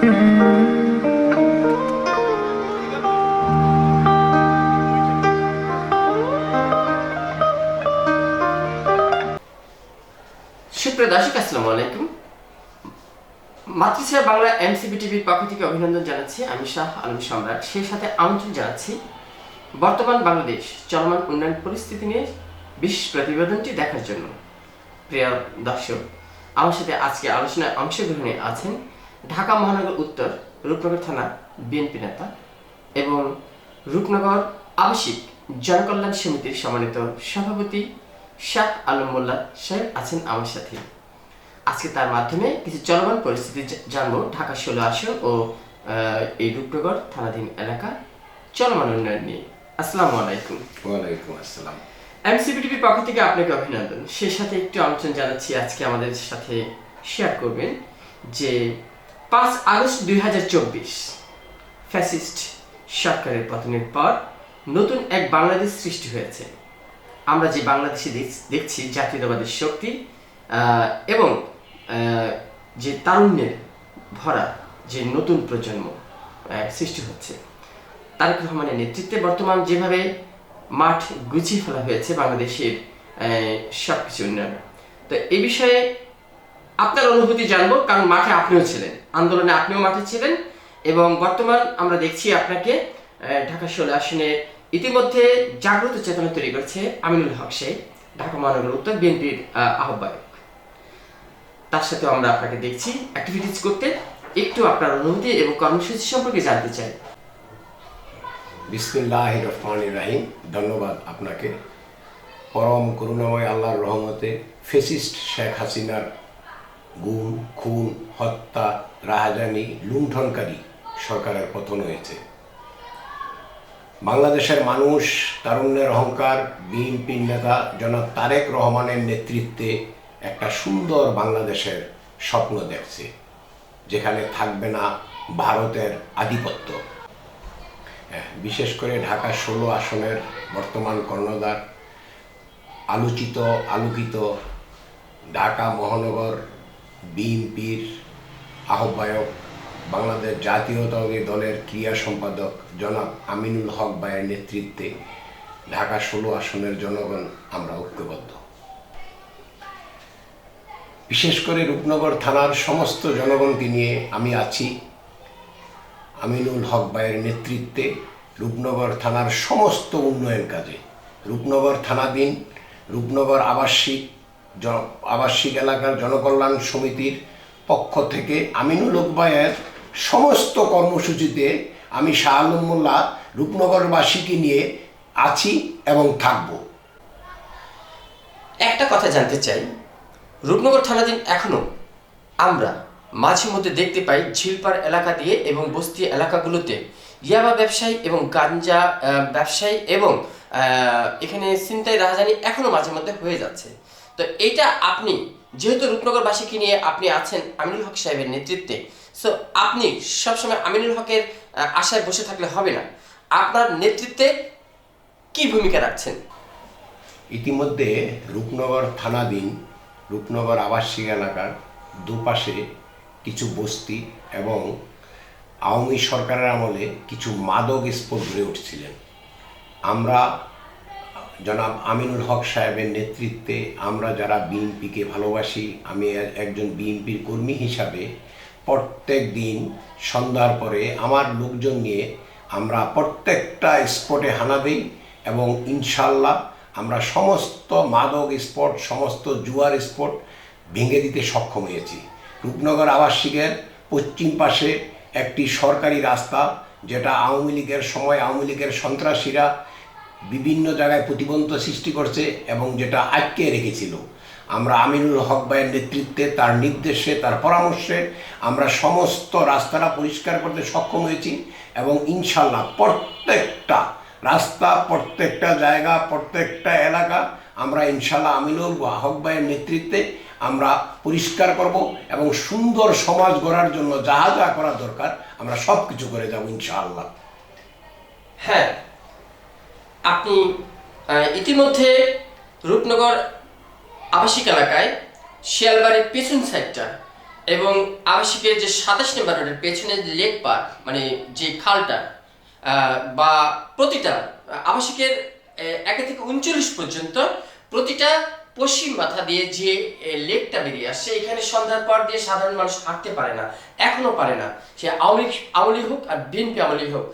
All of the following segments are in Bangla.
সুপ্রিয় দর্শক আলাইকুম। বাংলা এমসিবি টিভির পক্ষ থেকে অভিনন্দন জানাচ্ছি। আমি শাহ আলম সম্রাট। সেই সাথে আমন্ত্রণ জানাচ্ছি, বর্তমান বাংলাদেশ চলমান উন্নয়ন পরিস্থিতি নিয়ে বিশেষ প্রতিবেদনটি দেখার জন্য। প্রিয় দর্শক, আমার সাথে আজকে আলোচনায় অংশগ্রহণে আছেন ঢাকা মহানগর উত্তর রূপনগর থানা বিএনপি নেতা এবং রূপনগর আবাসিক জনকল্যাণ সমিতির সম্মানিত সভাপতি শাহ আলম মোল্লা সাহেব আছেন আমার সাথে। আজকে তার মাধ্যমে কিছু চলমান পরিস্থিতি জানব। ঢাকা ষোলো আসন ও এই রূপনগর থানাধীন এলাকা চলমান উন্নয়ন নিয়ে। আসসালামু আলাইকুম। ওয়ালাইকুম আসসালাম। এমসিপিটিভির পক্ষ থেকে আপনাকে অভিনন্দন। সেই সাথে একটু আমন্ত্রণ জানাচ্ছি আজকে আমাদের সাথে শেয়ার করবেন যে পাঁচ আগস্ট দুই হাজার চব্বিশ। ফ্যাসিস্ট সরকারের পতনের পর নতুন এক বাংলাদেশ সৃষ্টি হয়েছে। আমরা যে বাংলাদেশে দেখ- দেখছি, জাতীয়তাবাদের শক্তি এবং যে তারুণ্যের ভরা যে নতুন প্রজন্ম সৃষ্টি হচ্ছে। তারেক রহমানের নেতৃত্বে বর্তমান যেভাবে মাঠ গুছিয়ে ফেলা হয়েছে বাংলাদেশের সব কিছু উন্নয়ন। তো এই বিষয়ে আপনার অনুভূতি জানব, কারণ মাঠে আপনিও ছিলেন। আন্দোলনে আপনিও মাঠে ছিলেন এবং বর্তমান আমরা দেখছি আপনাকে ঢাকা ষোলো আসনে ইতিমধ্যে জাগ্রত চেতনা তৈরি করেছে আমিনুল হক শেখ ঢাকা মহানগর উত্তর বিএনপির আহ্বায়ক। তার সাথে আমরা আপনাকে দেখছি অ্যাক্টিভিটিস করতে। একটু আপনার অনুভূতি এবং কর্মসূচি সম্পর্কে জানতে চাই। বিসমিল্লাহ রহমান রাহিম। ধন্যবাদ আপনাকে। পরম করুণাময় আল্লাহর রহমতে ফেসিস্ট শেখ হাসিনার গুম খুন হত্যা রাহাজানি লুণ্ঠনকারী সরকারের পতন হয়েছে। বাংলাদেশের মানুষ তারুণ্যের অহংকার বিএনপির নেতা জনাব তারেক রহমানের নেতৃত্বে একটা সুন্দর বাংলাদেশের স্বপ্ন দেখছে যেখানে থাকবে না ভারতের আধিপত্য। হ্যাঁ, বিশেষ করে ঢাকা ষোলো আসনের বর্তমান কর্ণধার আলোচিত আলোকিত ঢাকা মহানগর বিএনপির আহ্বায়ক বাংলাদেশ জাতীয়তাবাদী দলের ক্রিয়া সম্পাদক জনাব আমিনুল হক ভাইয়ের নেতৃত্বে ঢাকা ষোলো আসনের জনগণ আমরা ঐক্যবদ্ধ। বিশেষ করে রূপনগর থানার সমস্ত জনগণকে নিয়ে আমি আছি। আমিনুল হক ভাইয়ের নেতৃত্বে রূপনগর থানার সমস্ত উন্নয়ন কাজে। রূপনগর থানাধীন রূপনগর আবাসিক জন- আবাসিক এলাকার জনকল্যাণ সমিতির পক্ষ থেকে আমিনুল হক সমস্ত কর্মসূচিতে আমি শাহ আলম মোল্লা রূপনগরবাসীকে নিয়ে আছি এবং থাকব। একটা কথা জানতে চাই। রূপনগর থানাধীন এখনও আমরা মাঝে মধ্যে দেখতে পাই ঝিলপাড় এলাকা দিয়ে এবং বস্তি এলাকাগুলোতে ইয়াবা ব্যবসায়ী এবং গাঞ্জা ব্যবসায়ী এবং এখানে ছিনতাই রাজধানী এখনও মাঝে মধ্যে হয়ে যাচ্ছে। তো এইটা আপনি, যেহেতু রূপনগরবাসীকে নিয়ে আপনি আছেন আমিনুল হক সাহেবের নেতৃত্বে সো আপনি সবসময় আমিনুল হকের আশায় বসে থাকলে হবে না। আপনার নেতৃত্বে কি ভূমিকা রাখছেন? ইতিমধ্যে রূপনগর থানাধীন, রূপনগর আবাসিক এলাকার দুপাশে কিছু বস্তি এবং আওয়ামী সরকারের আমলে কিছু মাদক স্পোর্ট গড়ে উঠছিলেন। আমরা জনাব আমিনুল হক সাহেবের নেতৃত্বে আমরা যারা বিএনপিকে ভালোবাসি, আমি একজন বিএনপির কর্মী হিসাবে প্রত্যেক দিন সন্ধ্যার পরে আমার লোকজন নিয়ে আমরা প্রত্যেকটা স্পটে হানা দিই এবং ইনশাল্লাহ আমরা সমস্ত মাদক স্পট, সমস্ত জুয়ার স্পট ভেঙে দিতে সক্ষম হয়েছি। রূপনগর আবাসিকের পশ্চিম পাশে একটি সরকারি রাস্তা, যেটা আওয়ামী লীগের সময় আওয়ামী লীগের সন্ত্রাসীরা বিভিন্ন জায়গায় প্রতিবন্ধ সৃষ্টি করছে এবং যেটা আটকে রেখেছিল। আমরা আমিনুল হক ভাইয়ের নেতৃত্বে, তার নির্দেশে, তার পরামর্শে আমরা সমস্ত রাস্তাটা পরিষ্কার করতে সক্ষম হয়েছি এবং ইনশাল্লাহ প্রত্যেকটা রাস্তা, প্রত্যেকটা জায়গা, প্রত্যেকটা এলাকা আমরা ইনশাল্লাহ আমিনুল হক ভাইয়ের নেতৃত্বে আমরা পরিষ্কার করব এবং সুন্দর সমাজ গড়ার জন্য যা যা করা দরকার আমরা সব কিছু করে যাব ইনশাআল্লাহ। হ্যাঁ আপনি ইতিমধ্যে রূপনগর আবাসিক এলাকায় শিয়ালবাড়ির পেছন সাইডটা এবং আবাসিকের যে সাতাশ নম্বর রোডের পেছনে যে লেক পার্ক মানে যে খালটা বা প্রতিটা আবাসিকের একে থেকে উনচল্লিশ পর্যন্ত প্রতিটা পশ্চিম মাথা দিয়ে যে লেকটা বেরিয়ে আসছে, এখানে সন্ধ্যার পর দিয়ে সাধারণ মানুষ হাঁটতে পারে না, এখনও পারে না। সে আওয়ামী আওয়ামী হোক আর বিএনপি আওয়ামী হোক,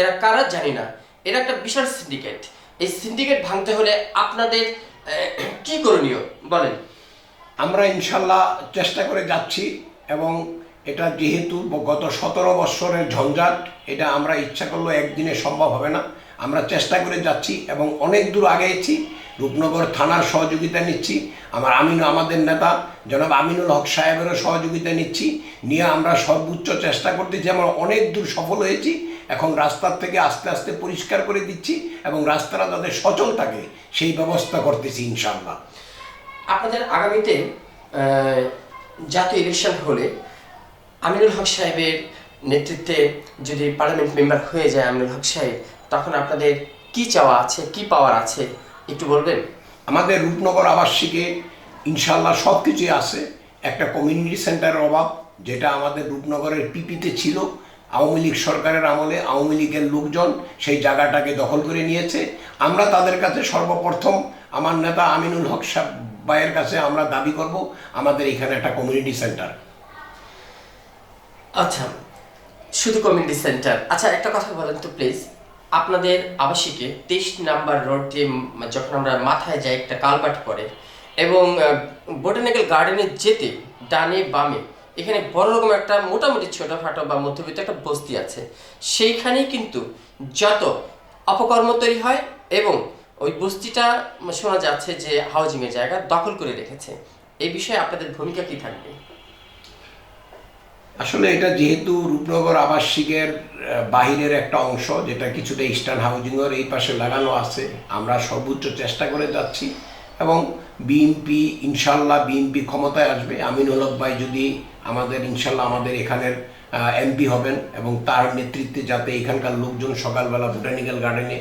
এরা কারা জানি না। এরা একটা বিশাল সিন্ডিকেট এই সিন্ডিকেট ভাঙতে হলে আপনাদের কি করণীয়? বলেন। আমরা ইনশাল্লাহ চেষ্টা করে যাচ্ছি এবং এটা যেহেতু গত সতেরো বৎসরের ঝঞ্ঝাট, এটা আমরা ইচ্ছা করলেও একদিনে সম্ভব হবে না। আমরা চেষ্টা করে যাচ্ছি এবং অনেক দূর আগেছি রূপনগর থানার সহযোগিতা নিচ্ছি। আমার আমিন আমাদের নেতা, জনাব আমিনুল হক সাহেবেরও সহযোগিতা নিচ্ছি। নিয়ে আমরা সর্বোচ্চ চেষ্টা করতেছি। আমরা অনেক দূর সফল হয়েছি। এখন রাস্তার থেকে আস্তে আস্তে পরিষ্কার করে দিচ্ছি এবং রাস্তাটা যাতে সচল থাকে সেই ব্যবস্থা করতেছি ইনশাল্লাহ আপনাদের আগামীতে জাতীয় ইলেকশন হলে আমিরুল হক সাহেবের নেতৃত্বে যদি পার্লামেন্ট মেম্বার হয়ে যায় আমিনুল হক সাহেব তখন আপনাদের কি চাওয়া আছে কি পাওয়ার আছে একটু বলবেন? আমাদের রূপনগর আবাসিকে ইনশাল্লাহ সব কিছুই আছে। একটা কমিউনিটি সেন্টারের অভাব যেটা আমাদের রূপনগরের পিপিতে ছিল। আওয়ামী লীগ সরকারের আমলে আওয়ামী লীগের লোকজন সেই জায়গাটাকে দখল করে নিয়েছে। আমরা তাদের কাছে সর্বপ্রথম আমার নেতা আমিনুল হক সাহেব কাছে আমরা দাবি করব, আমাদের এখানে একটা কমিউনিটি সেন্টার আচ্ছা শুধু কমিউনিটি সেন্টার আচ্ছা একটা কথা বলেন তো প্লিজ আপনাদের আবাসিকে তেইশ নাম্বার রোড দিয়ে যখন আমরা মাথায় যাই একটা কালবাট পড়ে এবং বোটানিক্যাল গার্ডেনে যেতে, ডানে বামে এখানে বড় রকম একটা মোটামুটি ছোটোখাটো বা মধ্যবিত্ত একটা বস্তি আছে। সেইখানেই কিন্তু যত অপকর্ম তৈরি হয় এবং ওই বস্তিটা শোনা যাচ্ছে যে হাউজিংয়ের জায়গা দখল করে রেখেছে। এই বিষয়ে আপনাদের ভূমিকা কি থাকবে? আসলে এটা যেহেতু রূপনগর আবাসিকের বাহিরের একটা অংশ, যেটা কিছুটা ইস্টার্ন হাউজিংয়ের এই পাশে লাগানো আছে, আমরা সর্বোচ্চ চেষ্টা করে যাচ্ছি এবং বিএনপি ইনশাল্লাহ বিএনপি ক্ষমতায় আসবে। আমিনুল হক ভাই যদি আমাদের, ইনশাল্লাহ আমাদের এখানের এমপি হবেন এবং তার নেতৃত্বে যাতে এখানকার লোকজন সকালবেলা বোটানিক্যাল গার্ডেনে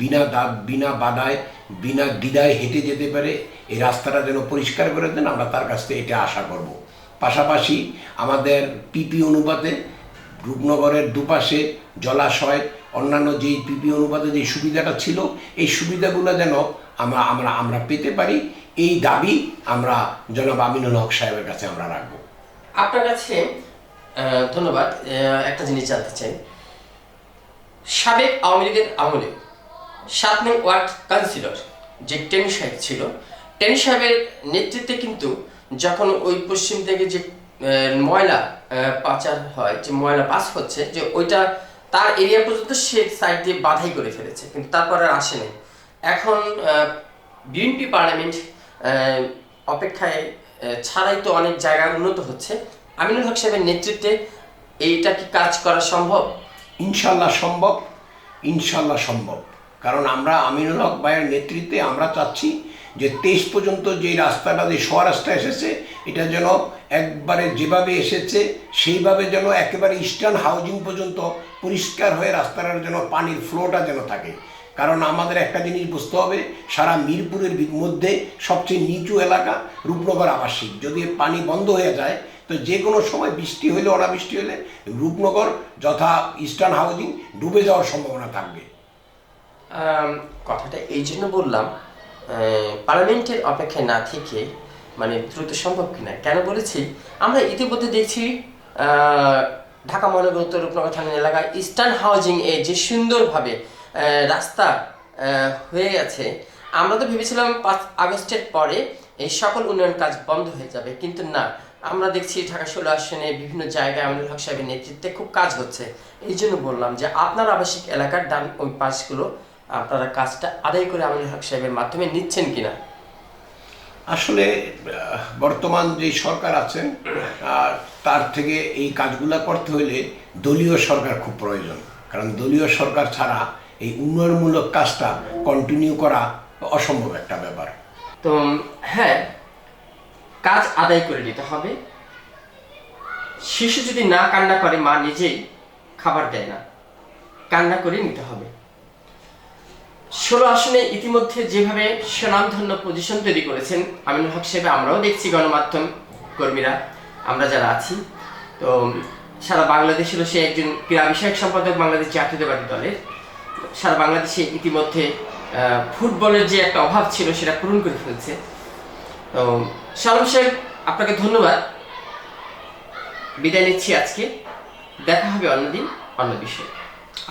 বিনা দাগ, বিনা বাধায়, বিনা দ্বিধায় হেঁটে যেতে পারে, এই রাস্তাটা যেন পরিষ্কার করে দেন, আমরা তার কাছ থেকে এটা আশা করব। পাশাপাশি আমাদের পিপি অনুপাতে রূপনগরের দুপাশে জলাশয়, অন্যান্য যেই পিপি অনুপাতে যে সুবিধাটা ছিল, এই সুবিধাগুলো যেন আমরা আমরা আমরা পেতে পারি। এই দাবি আমরা জনাব আমিনুল হক সাহেবের কাছে আমরা রাখব। আপনার কাছে ধন্যবাদ। একটা জিনিস জানতে চাই। সাবেক আওয়ামী লীগের আমলে সাত নং ওয়ার্ড কাউন্সিলর যে টেনি সাহেব ছিল, টেনি সাহেবের নেতৃত্বে কিন্তু যখন ওই পশ্চিম থেকে যে ময়লা পাচার হয়, যে ময়লা পাস হচ্ছে, যে ওইটা তার এরিয়া পর্যন্ত সে সাইড দিয়ে বাধাই করে ফেলেছে, কিন্তু তারপর আর আসেনি এখন বিএনপি পার্লামেন্ট অপেক্ষায় ছাড়াই তো অনেক জায়গা উন্নত হচ্ছে। আমিনুল হক সাহেবের নেতৃত্বে এইটা কি কাজ করা সম্ভব? ইনশাল্লাহ সম্ভব। ইনশাল্লাহ সম্ভব। কারণ আমরা আমিনুল হক ভাইয়ের নেতৃত্বে আমরা চাচ্ছি যে তেইশ পর্যন্ত যে রাস্তাটা, যে সোয়ারাস্তা এসেছে, এটা যেন একবারে যেভাবে এসেছে, সেইভাবে যেন একেবারে ইস্টার্ন হাউজিং পর্যন্ত পরিষ্কার হয়ে রাস্তাটার যেন পানির ফ্লোটা যেন থাকে। কারণ আমাদের একটা জিনিস বুঝতে হবে, সারা মিরপুরের মধ্যে সবচেয়ে নিচু এলাকা রূপনগর আবাসিক। যদি পানি বন্ধ হয়ে যায়, তো যে কোনো সময় বৃষ্টি হলে, অনাবৃষ্টি হলে রূপনগর যথা ইস্টার্ন হাউজিং ডুবে যাওয়ার সম্ভাবনা থাকবে। কথাটা এই জন্য বললাম পার্লামেন্টের অপেক্ষায় না থেকে মানে দ্রুত সম্ভব কিনা। কেন বলেছি? আমরা ইতিমধ্যে দেখছি ঢাকা মহানগর উত্তর রূপনগর থানা এলাকায় ইস্টার্ন হাউজিং এ যে সুন্দরভাবে রাস্তা হয়ে গেছে। আমরা তো ভেবেছিলাম পাঁচ আগস্টের পরে এই সকল উন্নয়ন কাজ বন্ধ হয়ে যাবে, কিন্তু না। আমরা দেখছি ঢাকা ষোলো আসনে বিভিন্ন জায়গায় আমিনুল হক সাহেবের নেতৃত্বে খুব কাজ হচ্ছে। এই জন্য বললাম যে আপনার আবাসিক এলাকার ডান ওই পাশগুলো, আপনারা কাজটা আদায় করে আমিনুল হক সাহেবের মাধ্যমে নিচ্ছেন কিনা? আসলে বর্তমান যে সরকার আছেন তার থেকে এই কাজগুলো করতে হলে দলীয় সরকার খুব প্রয়োজন। কারণ দলীয় সরকার ছাড়া এই উন্নয়নমূলক কাজটা কন্টিনিউ করা অসম্ভব একটা ব্যাপার। তো হ্যাঁ কাজ আদায় করে নিতে হবে। শিশু যদি না কান্না করে, মা নিজেই খাবার দেয় না। কান্না করে নিতে হবে। ষোলো আসনে ইতিমধ্যে যেভাবে সুনামধন্য পজিশন তৈরি করেছেন আমিনুল হক সাহেব, আমরাও দেখছি গণমাধ্যম কর্মীরা, আমরা যারা আছি। তো সারা বাংলাদেশেরও সে একজন ক্রীড়া বিষয়ক সম্পাদক বাংলাদেশ জাতীয়তাবাদী দলের। সারা বাংলাদেশে ইতিমধ্যে ফুটবলের যে একটা অভাব ছিল সেটা পূরণ করে ফেলছে। তো সালাম সাহেব আপনাকে ধন্যবাদ। বিদায় নিচ্ছি আজকে। দেখা হবে অন্যদিন অন্য বিষয়ে।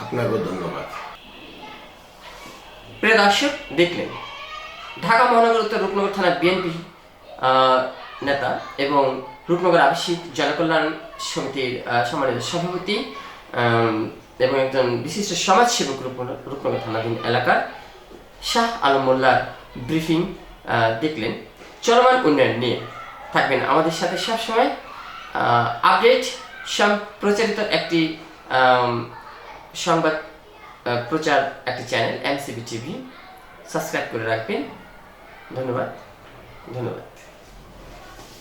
আপনাকেও ধন্যবাদ। প্রিয় দর্শক দেখলেন ঢাকা মহানগর উত্তর রূপনগর থানা বিএনপি নেতা এবং রূপনগর আবাসিক জনকল্যাণ সমিতির সম্মানিত সভাপতি এবং একজন বিশিষ্ট সমাজসেবক রূপনগর থানাধীন এলাকার শাহ আলম মোল্লার ব্রিফিং দেখলেন। চলমান উন্নয়ন নিয়ে থাকবেন আমাদের সাথে সবসময়। আপডেট প্রচারিত একটি সংবাদ প্রচার একটি চ্যানেল এমসিবি টিভি। সাবস্ক্রাইব করে রাখবেন। ধন্যবাদ। ধন্যবাদ।